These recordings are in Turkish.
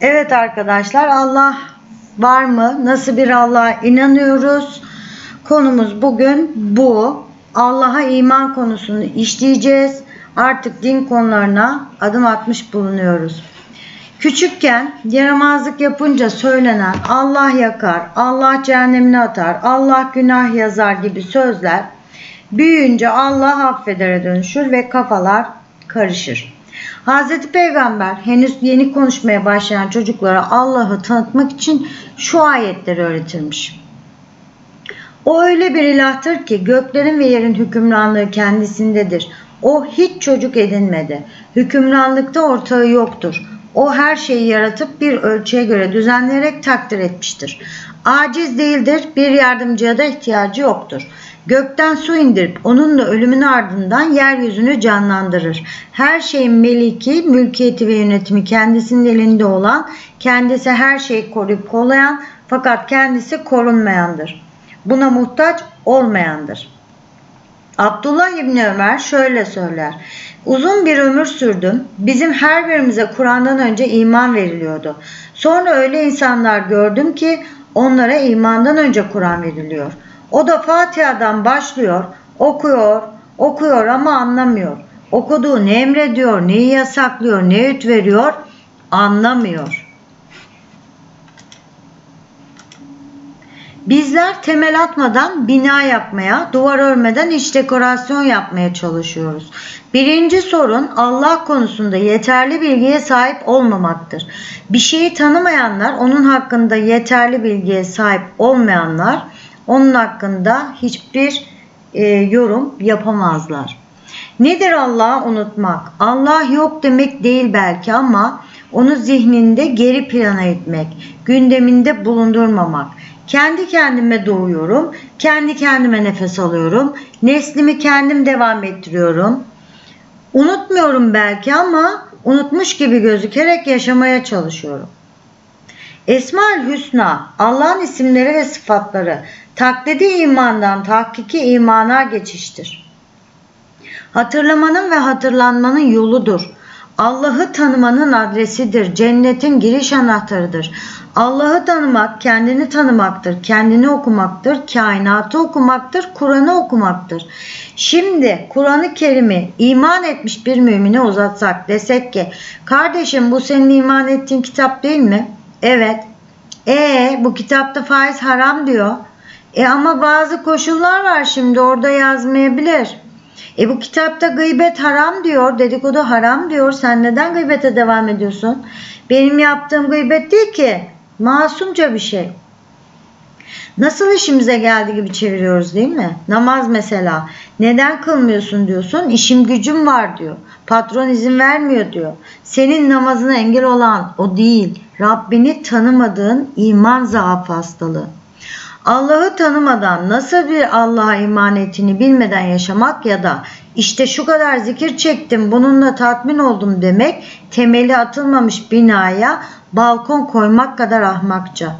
Evet arkadaşlar Allah var mı? Nasıl bir Allah'a inanıyoruz? Konumuz bugün bu. Allah'a iman konusunu işleyeceğiz. Artık din konularına adım atmış bulunuyoruz. Küçükken yaramazlık yapınca söylenen Allah yakar, Allah cehennemine atar, Allah günah yazar gibi sözler büyüyünce Allah affedere dönüşür ve kafalar karışır. Hazreti Peygamber henüz yeni konuşmaya başlayan çocuklara Allah'ı tanıtmak için şu ayetleri öğretirmiş. O öyle bir ilahtır ki göklerin ve yerin hükümranlığı kendisindedir. O hiç çocuk edinmedi. Hükümranlıkta ortağı yoktur. O her şeyi yaratıp bir ölçüye göre düzenleyerek takdir etmiştir. Aciz değildir, bir yardımcıya da ihtiyacı yoktur. Gökten su indirip onunla ölümün ardından yeryüzünü canlandırır. Her şeyin meliki, mülkiyeti ve yönetimi kendisinin elinde olan, kendisi her şeyi koruyup kollayan fakat kendisi korunmayandır. Buna muhtaç olmayandır. Abdullah İbni Ömer şöyle söyler. Uzun bir ömür sürdüm. Bizim her birimize Kur'an'dan önce iman veriliyordu. Sonra öyle insanlar gördüm ki onlara imandan önce Kur'an veriliyor. O da Fatiha'dan başlıyor, okuyor, okuyor ama anlamıyor. Okuduğu ne emrediyor, neyi yasaklıyor, ne hüküm veriyor anlamıyor. Bizler temel atmadan bina yapmaya, duvar örmeden iç dekorasyon yapmaya çalışıyoruz. Birinci sorun Allah konusunda yeterli bilgiye sahip olmamaktır. Bir şeyi tanımayanlar, onun hakkında yeterli bilgiye sahip olmayanlar, onun hakkında hiçbir e, yorum yapamazlar. Nedir Allah'ı unutmak? Allah yok demek değil belki ama onu zihninde geri plana etmek, gündeminde bulundurmamak. Kendi kendime doğuyorum, kendi kendime nefes alıyorum, neslimi kendim devam ettiriyorum. Unutmuyorum belki ama unutmuş gibi gözükerek yaşamaya çalışıyorum. Esmaül Hüsna, Allah'ın isimleri ve sıfatları, taklidi imandan tahkiki imana geçiştir. Hatırlamanın ve hatırlanmanın yoludur. Allah'ı tanımanın adresidir. Cennetin giriş anahtarıdır. Allah'ı tanımak kendini tanımaktır, kendini okumaktır, kainatı okumaktır, Kur'an'ı okumaktır. Şimdi Kur'an-ı Kerim'i iman etmiş bir mümine uzatsak desek ki kardeşim bu senin iman ettiğin kitap değil mi? Evet. E bu kitapta faiz haram diyor. E ama bazı koşullar var şimdi orada yazmayabilir. E bu kitapta gıybet haram diyor, dedikodu haram diyor. Sen neden gıybete devam ediyorsun? Benim yaptığım gıybet değil ki. Masumca bir şey. Nasıl işimize geldi gibi çeviriyoruz değil mi? Namaz mesela. Neden kılmıyorsun diyorsun. İşim gücüm var diyor. Patron izin vermiyor diyor. Senin namazına engel olan o değil. Rabbini tanımadığın iman zaaf hastalığı. Allah'ı tanımadan nasıl bir Allah'a iman ettiğini bilmeden yaşamak ya da işte şu kadar zikir çektim bununla tatmin oldum demek temeli atılmamış binaya balkon koymak kadar ahmakça.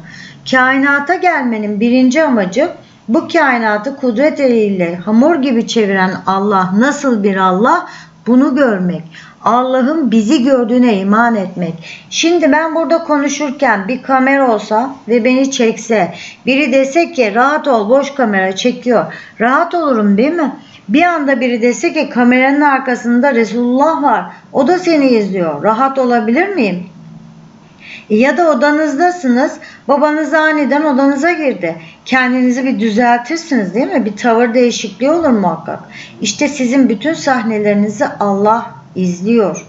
Kainata gelmenin birinci amacı bu kainatı kudret eliyle hamur gibi çeviren Allah nasıl bir Allah bunu görmek. Allah'ın bizi gördüğüne iman etmek. Şimdi ben burada konuşurken bir kamera olsa ve beni çekse, biri dese ki rahat ol boş kamera çekiyor. Rahat olurum değil mi? Bir anda biri dese ki kameranın arkasında Resulullah var. O da seni izliyor. Rahat olabilir miyim? Ya da odanızdasınız. Babanız aniden odanıza girdi. Kendinizi bir düzeltirsiniz değil mi? Bir tavır değişikliği olur muhakkak. İşte sizin bütün sahnelerinizi Allah izliyor.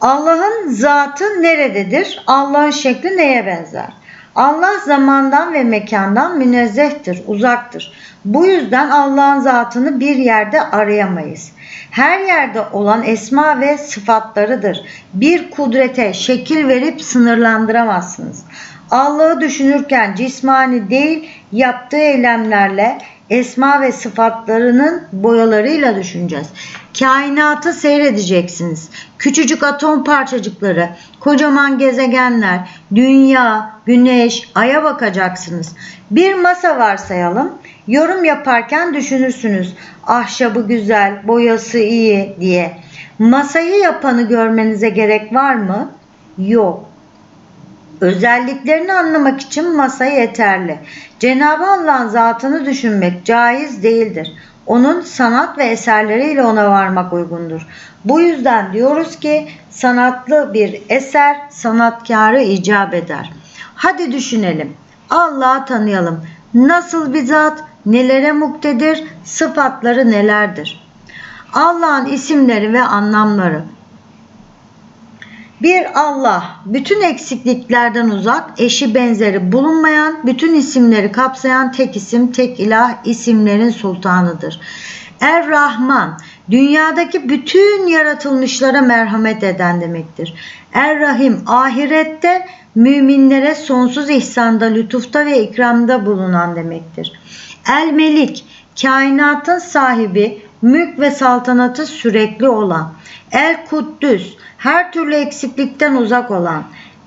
Allah'ın zatı nerededir? Allah'ın şekli neye benzer? Allah zamandan ve mekandan münezzehtir, uzaktır. Bu yüzden Allah'ın zatını bir yerde arayamayız. Her yerde olan esma ve sıfatlarıdır. Bir kudrete şekil verip sınırlandıramazsınız. Allah'ı düşünürken cismani değil yaptığı eylemlerle esma ve sıfatlarının boyalarıyla düşüneceğiz. Kainatı seyredeceksiniz. Küçücük atom parçacıkları, kocaman gezegenler, dünya, güneş, aya bakacaksınız. Bir masa varsayalım. Yorum yaparken düşünürsünüz. Ahşabı güzel, boyası iyi diye. Masayı yapanı görmenize gerek var mı? Yok. Özelliklerini anlamak için masa yeterli. Cenab-ı Allah'ın zatını düşünmek caiz değildir. Onun sanat ve eserleriyle ona varmak uygundur. Bu yüzden diyoruz ki sanatlı bir eser sanatkarı icap eder. Hadi düşünelim. Allah'ı tanıyalım. Nasıl bir zat, nelere muktedir, sıfatları nelerdir? Allah'ın isimleri ve anlamları. Bir Allah, bütün eksikliklerden uzak, eşi benzeri bulunmayan, bütün isimleri kapsayan tek isim, tek ilah isimlerin sultanıdır. Er-Rahman, dünyadaki bütün yaratılmışlara merhamet eden demektir. Er-Rahim, ahirette müminlere sonsuz ihsanda, lütufta ve ikramda bulunan demektir. El-Melik, kainatın sahibi, mülk ve saltanatı sürekli olan. El-Kuddüs, her türlü eksiklikten uzak olan.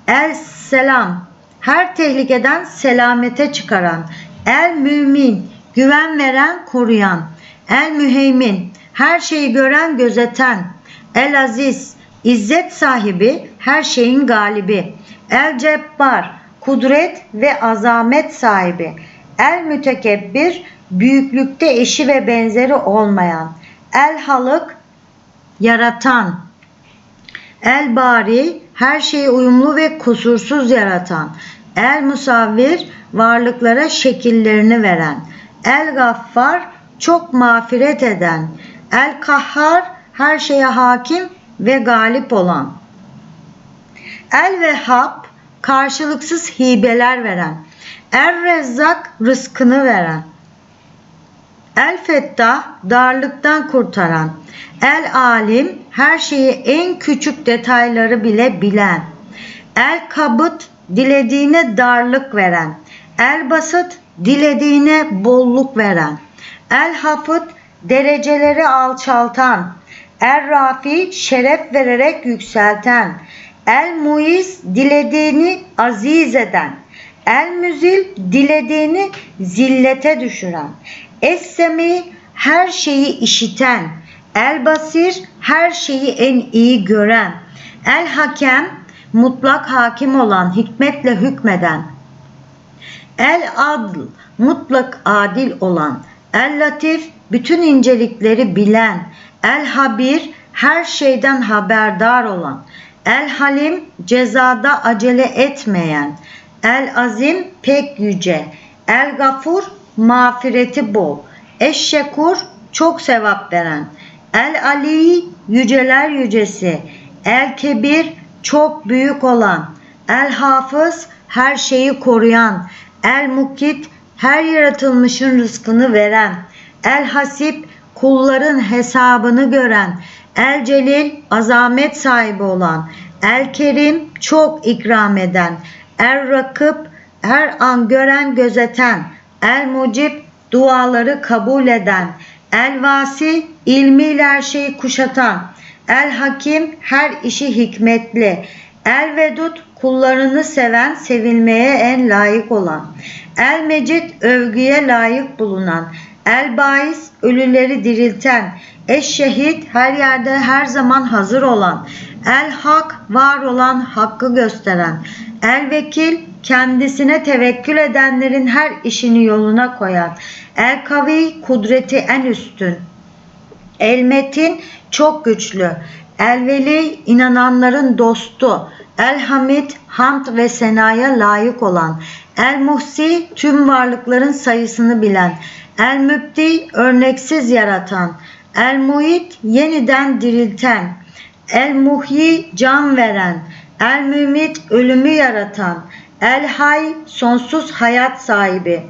El-Selam, her tehlikeden selamete çıkaran. El-Mümin, güven veren, koruyan. El-Müheymin, her şeyi gören, gözeten. El-Aziz, izzet sahibi, her şeyin galibi. El-Cebbar, kudret ve azamet sahibi. El-Mütekebbir, büyüklükte eşi ve benzeri olmayan. El-Halık, yaratan. El-Bari, her şeyi uyumlu ve kusursuz yaratan. El-Musavvir, varlıklara şekillerini veren. El-Gaffar, çok mağfiret eden. El-Kahhar, her şeye hakim ve galip olan. El-Vehhab, karşılıksız hibeler veren. Er-Rezzak, rızkını veren. El-Fettah, darlıktan kurtaran. El-Alim, her şeyi en küçük detayları bile bilen. El-Kabıt, dilediğine darlık veren. El-Basıt, dilediğine bolluk veren. El-Hafıt, dereceleri alçaltan. Er-Rafi, şeref vererek yükselten. El-Muiz, dilediğini aziz eden. El-Müzil, dilediğini zillete düşüren. Es-Semi, her şeyi işiten. El-Basir, her şeyi en iyi gören. El-Hakem, mutlak hakim olan, hikmetle hükmeden. El-Adl, mutlak adil olan. El-Latif, bütün incelikleri bilen. El-Habir, her şeyden haberdar olan. El-Halim, cezada acele etmeyen. El-Azim, pek yüce. El-Gafur, mağfireti bol. Eşşekur, çok sevap veren. El-Ali, yüceler yücesi. El-Kebir, çok büyük olan. El-Hafız, her şeyi koruyan. El-Mukit, her yaratılmışın rızkını veren. El-Hasip, kulların hesabını gören. El-Celil, azamet sahibi olan. El-Kerim, çok ikram eden. El-Rakıp, her an gören gözeten. El-Mucib, duaları kabul eden. El-Vasi, ilmiyle her şeyi kuşatan. El-Hakim, her işi hikmetli. El-Vedud, kullarını seven, sevilmeye en layık olan. El-Mecid, övgüye layık bulunan. El-Bais, ölüleri dirilten. Eş-Şehit, her yerde her zaman hazır olan. El-Hak, var olan hakkı gösteren. El-Vekil, kendisine tevekkül edenlerin her işini yoluna koyan. El-Kavi, kudreti en üstün. El-Metin, çok güçlü. El-Veli, inananların dostu. El-Hamid, hamd ve senaya layık olan. El-Muhsi, tüm varlıkların sayısını bilen. El-Mübdi, örneksiz yaratan. El-Muhit, yeniden dirilten. El-Muhyi, can veren. El-Mümit, ölümü yaratan. El-Hay, sonsuz hayat sahibi.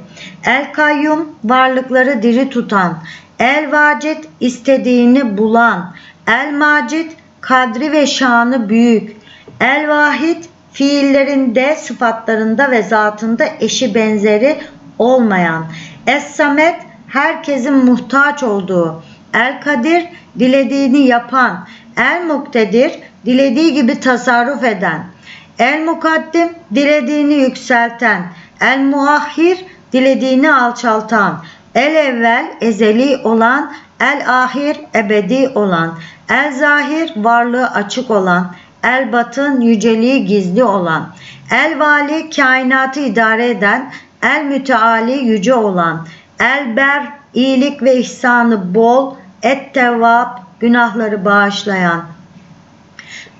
El-Kayyum, varlıkları diri tutan. El-Vacid, istediğini bulan. El-Macid, kadri ve şanı büyük. El-Vahid, fiillerinde, sıfatlarında ve zatında eşi benzeri olmayan. Es-Samet, herkesin muhtaç olduğu. El-Kadir, dilediğini yapan. El-Muktedir, dilediği gibi tasarruf eden. El-Mukaddim, dilediğini yükselten. El-Muahhir, dilediğini alçaltan. El-Evvel, ezeli olan. El-Ahir, ebedi olan. El-Zahir, varlığı açık olan. El batın yüceliği gizli olan. El vali kainatı idare eden. El müteali yüce olan. El ber iyilik ve ihsanı bol. Et tevvab günahları bağışlayan.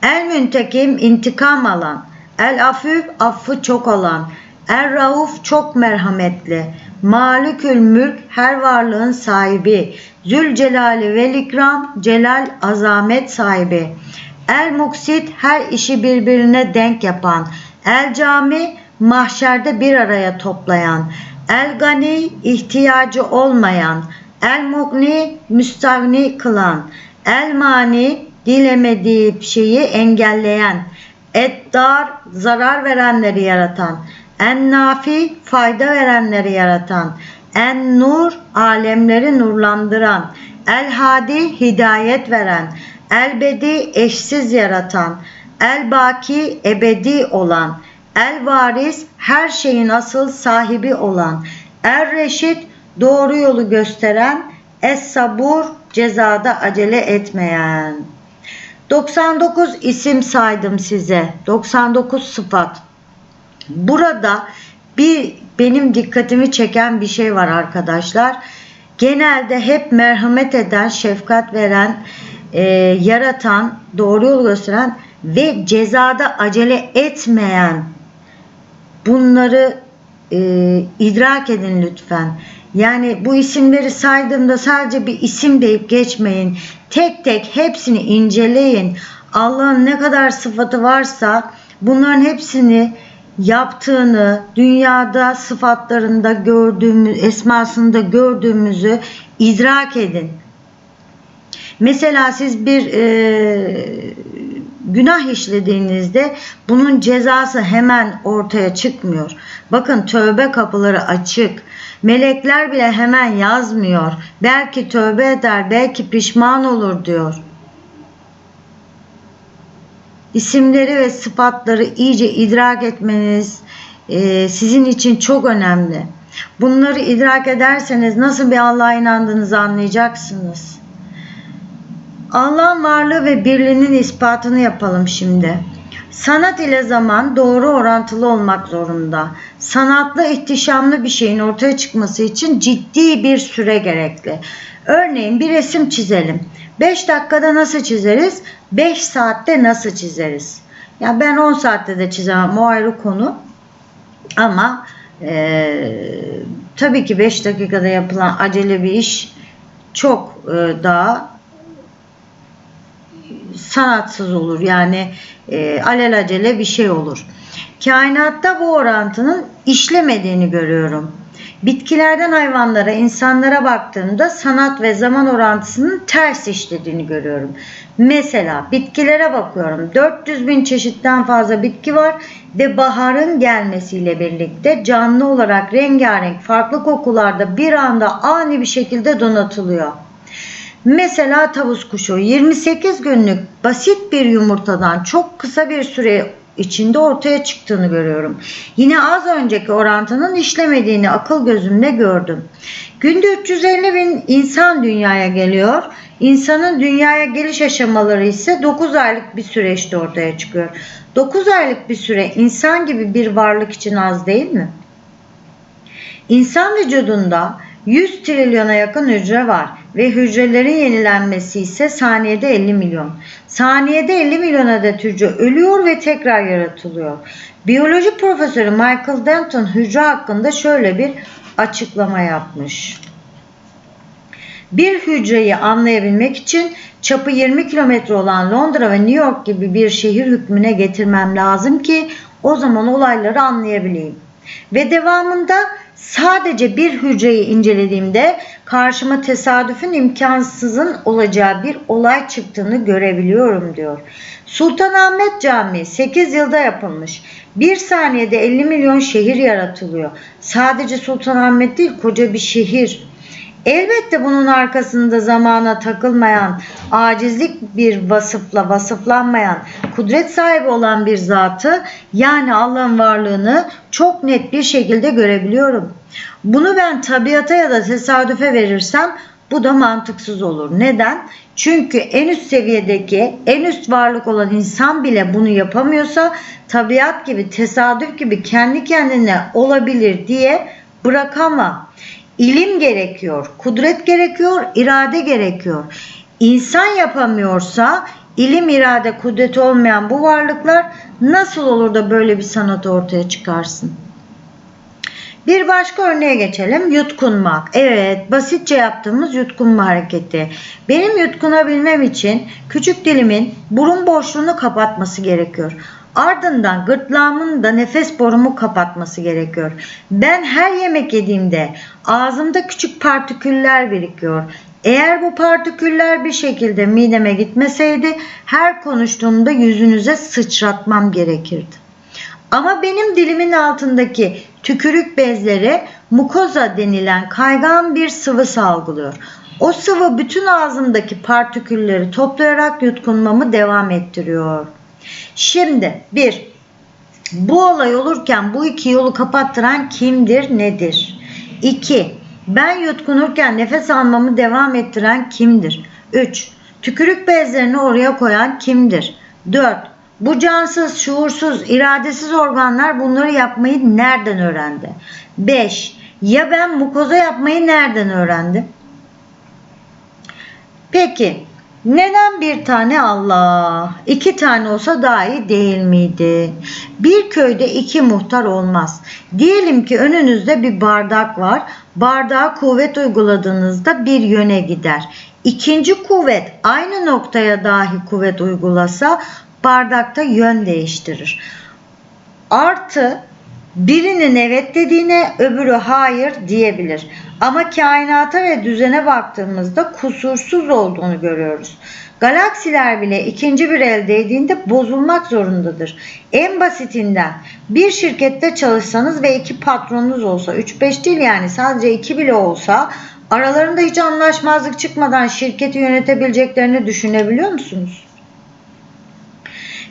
El müntekim intikam alan. El afüf affı çok olan. El rauf çok merhametli. Malikül mülk her varlığın sahibi. Zülcelali vel ikram celal azamet sahibi. El muksit her işi birbirine denk yapan. El cami mahşerde bir araya toplayan. El gani ihtiyacı olmayan. El mugni müstagni kılan. El mani dilemediği şeyi engelleyen. Eddar zarar verenleri yaratan. En nafi fayda verenleri yaratan. En nur alemleri nurlandıran. El hadi hidayet veren. El bedi eşsiz yaratan. El baki ebedi olan. El varis her şeyin asıl sahibi olan. Er reşit doğru yolu gösteren. Es sabur cezada acele etmeyen. 99 isim saydım size. 99 sıfat. Burada bir benim dikkatimi çeken bir şey var arkadaşlar. Genelde hep merhamet eden, şefkat veren, e, yaratan, doğru yol gösteren ve cezada acele etmeyen bunları e, idrak edin lütfen. Yani bu isimleri saydığımda sadece bir isim deyip geçmeyin. Tek tek hepsini inceleyin. Allah'ın ne kadar sıfatı varsa bunların hepsini yaptığını, dünyada sıfatlarında gördüğümüz, esmasında gördüğümüzü idrak edin. Mesela siz bir e, günah işlediğinizde bunun cezası hemen ortaya çıkmıyor. Bakın tövbe kapıları açık. Melekler bile hemen yazmıyor. Belki tövbe eder, belki pişman olur diyor. İsimleri ve sıfatları iyice idrak etmeniz e, sizin için çok önemli. Bunları idrak ederseniz nasıl bir Allah'a inandığınızı anlayacaksınız. Allah'ın varlığı ve birliğinin ispatını yapalım şimdi. Sanat ile zaman doğru orantılı olmak zorunda. Sanatlı, ihtişamlı bir şeyin ortaya çıkması için ciddi bir süre gerekli. Örneğin bir resim çizelim. 5 dakikada nasıl çizeriz? 5 saatte nasıl çizeriz? Ya ben 10 saatte de çizemem o ayrı konu. Ama e, tabii ki 5 dakikada yapılan acele bir iş çok e, daha sanatsız olur. Yani e, alelacele bir şey olur. Kainatta bu orantının işlemediğini görüyorum. Bitkilerden hayvanlara, insanlara baktığımda sanat ve zaman orantısının ters işlediğini görüyorum. Mesela bitkilere bakıyorum. 400 bin çeşitten fazla bitki var ve baharın gelmesiyle birlikte canlı olarak rengarenk farklı kokularda bir anda ani bir şekilde donatılıyor. Mesela tavus kuşu 28 günlük basit bir yumurtadan çok kısa bir süre içinde ortaya çıktığını görüyorum. Yine az önceki orantının işlemediğini akıl gözümle gördüm. Günde 350 bin insan dünyaya geliyor. İnsanın dünyaya geliş aşamaları ise 9 aylık bir süreçte ortaya çıkıyor. 9 aylık bir süre insan gibi bir varlık için az değil mi? İnsan vücudunda 100 trilyona yakın hücre var ve hücrelerin yenilenmesi ise saniyede 50 milyon. Saniyede 50 milyon adet hücre ölüyor ve tekrar yaratılıyor. Biyoloji profesörü Michael Denton hücre hakkında şöyle bir açıklama yapmış. Bir hücreyi anlayabilmek için çapı 20 kilometre olan Londra ve New York gibi bir şehir hükmüne getirmem lazım ki o zaman olayları anlayabileyim. Ve devamında Sadece bir hücreyi incelediğimde karşıma tesadüfün imkansızın olacağı bir olay çıktığını görebiliyorum diyor. Sultanahmet Camii 8 yılda yapılmış. Bir saniyede 50 milyon şehir yaratılıyor. Sadece Sultanahmet değil koca bir şehir. Elbette bunun arkasında zamana takılmayan, acizlik bir vasıfla vasıflanmayan, kudret sahibi olan bir zatı yani Allah'ın varlığını çok net bir şekilde görebiliyorum. Bunu ben tabiata ya da tesadüfe verirsem Bu da mantıksız olur. Neden? Çünkü en üst seviyedeki, en üst varlık olan insan bile bunu yapamıyorsa tabiat gibi, tesadüf gibi kendi kendine olabilir diye bırakamam. İlim gerekiyor, kudret gerekiyor, irade gerekiyor. İnsan yapamıyorsa ilim, irade, kudret olmayan bu varlıklar nasıl olur da böyle bir sanat ortaya çıkarsın? Bir başka örneğe geçelim. Yutkunmak. Evet, basitçe yaptığımız yutkunma hareketi. Benim yutkunabilmem için küçük dilimin burun boşluğunu kapatması gerekiyor. Ardından gırtlağımın da nefes borumu kapatması gerekiyor. Ben her yemek yediğimde ağzımda küçük partiküller birikiyor. Eğer bu partiküller bir şekilde mideme gitmeseydi her konuştuğumda yüzünüze sıçratmam gerekirdi. Ama benim dilimin altındaki tükürük bezleri mukoza denilen kaygan bir sıvı salgılıyor. O sıvı bütün ağzımdaki partikülleri toplayarak yutkunmamı devam ettiriyor. Şimdi bir, bu olay olurken bu iki yolu kapattıran kimdir, nedir? 2. Ben yutkunurken nefes almamı devam ettiren kimdir? 3. Tükürük bezlerini oraya koyan kimdir? 4. Bu cansız, şuursuz, iradesiz organlar bunları yapmayı nereden öğrendi? 5. Ya ben mukoza yapmayı nereden öğrendim? Peki neden bir tane Allah? İki tane olsa daha iyi değil miydi? Bir köyde iki muhtar olmaz. Diyelim ki önünüzde bir bardak var. Bardağa kuvvet uyguladığınızda bir yöne gider. İkinci kuvvet aynı noktaya dahi kuvvet uygulasa bardakta yön değiştirir. Artı birinin evet dediğine öbürü hayır diyebilir. Ama kainata ve düzene baktığımızda kusursuz olduğunu görüyoruz. Galaksiler bile ikinci bir el değdiğinde bozulmak zorundadır. En basitinden bir şirkette çalışsanız ve iki patronunuz olsa 3-5 değil yani sadece 2 bile olsa aralarında hiç anlaşmazlık çıkmadan şirketi yönetebileceklerini düşünebiliyor musunuz?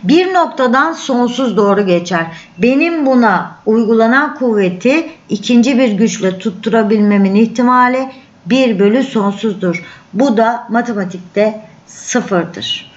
Bir noktadan sonsuz doğru geçer. Benim buna uygulanan kuvveti ikinci bir güçle tutturabilmemin ihtimali 1 bölü sonsuzdur. Bu da matematikte sıfırdır.